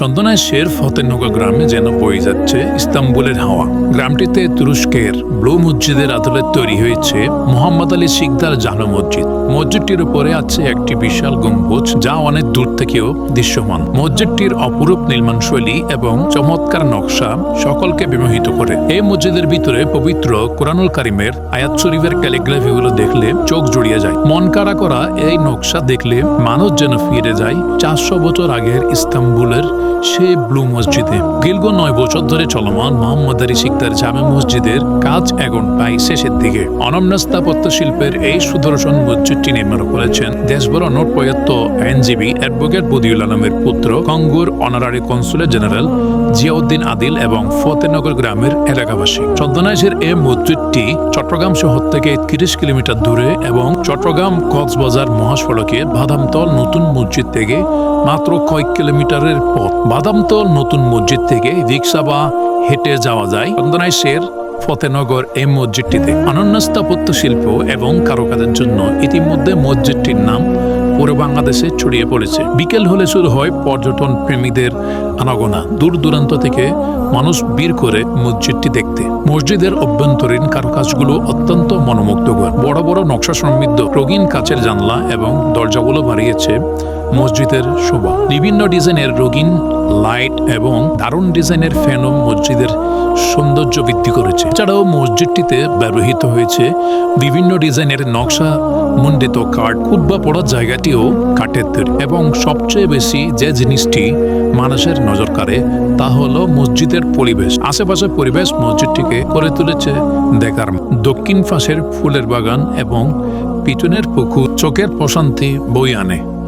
চন্দনায় শের ফতেনগর গ্রামে যেন বয়ে যাচ্ছে ইস্তাম্বুলের হাওয়া। গ্রামটিতে তুরস্কের ব্লু মসজিদের আদলে তৈরি হয়েছে মোহাম্মদ আলী শিকদার জানো মসজিদ। মসজিদটির উপরে আছে একটি বিশাল গম্বুজ যা অনেক দূর থেকেও দৃশ্যমান। মসজিদটির অপরূপ নির্মাণ শৈলী এবং চমৎকার নকশা সকলকে বিমোহিত করে। এই মসজিদের ভিতরে পবিত্র কোরআনুল কারিমের আয়াত শরীফের ক্যালিগ্রাফিগুলো দেখলে চোখ জুড়িয়ে যায়। মন কাড়া করা এই নকশা দেখলে মানুষ যেন ফিরে যায় চারশো বছর আগের ইস্তাম্বুলের সে ব্লু মসজিদে। দীর্ঘ নয় বছর ধরে চলমান মোহাম্মদ আলী শিকদার জামে মসজিদের কাজ এখন প্রায় শেষের দিকে। অনন্য স্থাপত্য শিল্পের এই সুদর্শন মসজিদটি নির্মাণ করেছেন দেশবর নোট প্রয়াত্ত আইনজীবী অ্যাডভোকেট বদিউল আলমের পুত্র, কঙ্গুর honorary consulate general Ziauddin Adil এবং ফতেনগর গ্রামের এলাকাবাসী। চন্দনাইশের এই মসজিদটি চট্টগ্রাম শহর থেকে তিরিশ কিলোমিটার দূরে এবং চট্টগ্রাম কক্সবাজার মহাসড়কে বাদামতল নতুন মসজিদ থেকে মাত্র কয়েক কিলোমিটারের পথ। বাদামতল নতুন মসজিদ থেকে রিক্সা বা হেঁটে যাওয়া যায়। চন্দনাইশের ফতেনগর এই মসজিদটিতে অনন্য স্থাপত্য শিল্প এবং কারুকাজের জন্য ইতিমধ্যে মসজিদটির নাম পুরো বাংলাদেশে ছড়িয়ে পড়েছে। বিকেল হলে শুরু হয় পর্যটন প্রেমীদের আনাগোনা। দূর দূরান্ত থেকে মানুষ বীর করে মসজিদটি দেখতে। মসজিদের অভ্যন্তরীণ কারুকাজগুলো অত্যন্ত মনোমুগ্ধকর। বড় বড় নকশা সমৃদ্ধ রঙিন কাচের জানলা এবং দরজাগুলো বাড়িয়েছে মসজিদের শোভা। বিভিন্ন ডিজাইনের রঙিন লাইট এবং দারুণ ডিজাইনের ফ্যানও মসজিদের সৌন্দর্য বৃদ্ধি করেছে। এছাড়াও মসজিদটিতে ব্যবহৃত হয়েছে বিভিন্ন ডিজাইনের নকশা, মণ্ডিত কাঠ খুদ্া পড়ার জায়গাটিও কাঠের তৈরি। এবং সবচেয়ে বেশি যে জিনিসটি মানুষের নজর কাড়ে, তা হলো মসজিদের পরিবেশ। আশেপাশের পরিবেশ মসজিদটিকে করে তুলেছে দেখার দক্ষিণ পাশের ফুলের বাগান এবং পিছনের পুকুর চোখের প্রশান্তি বই আনে।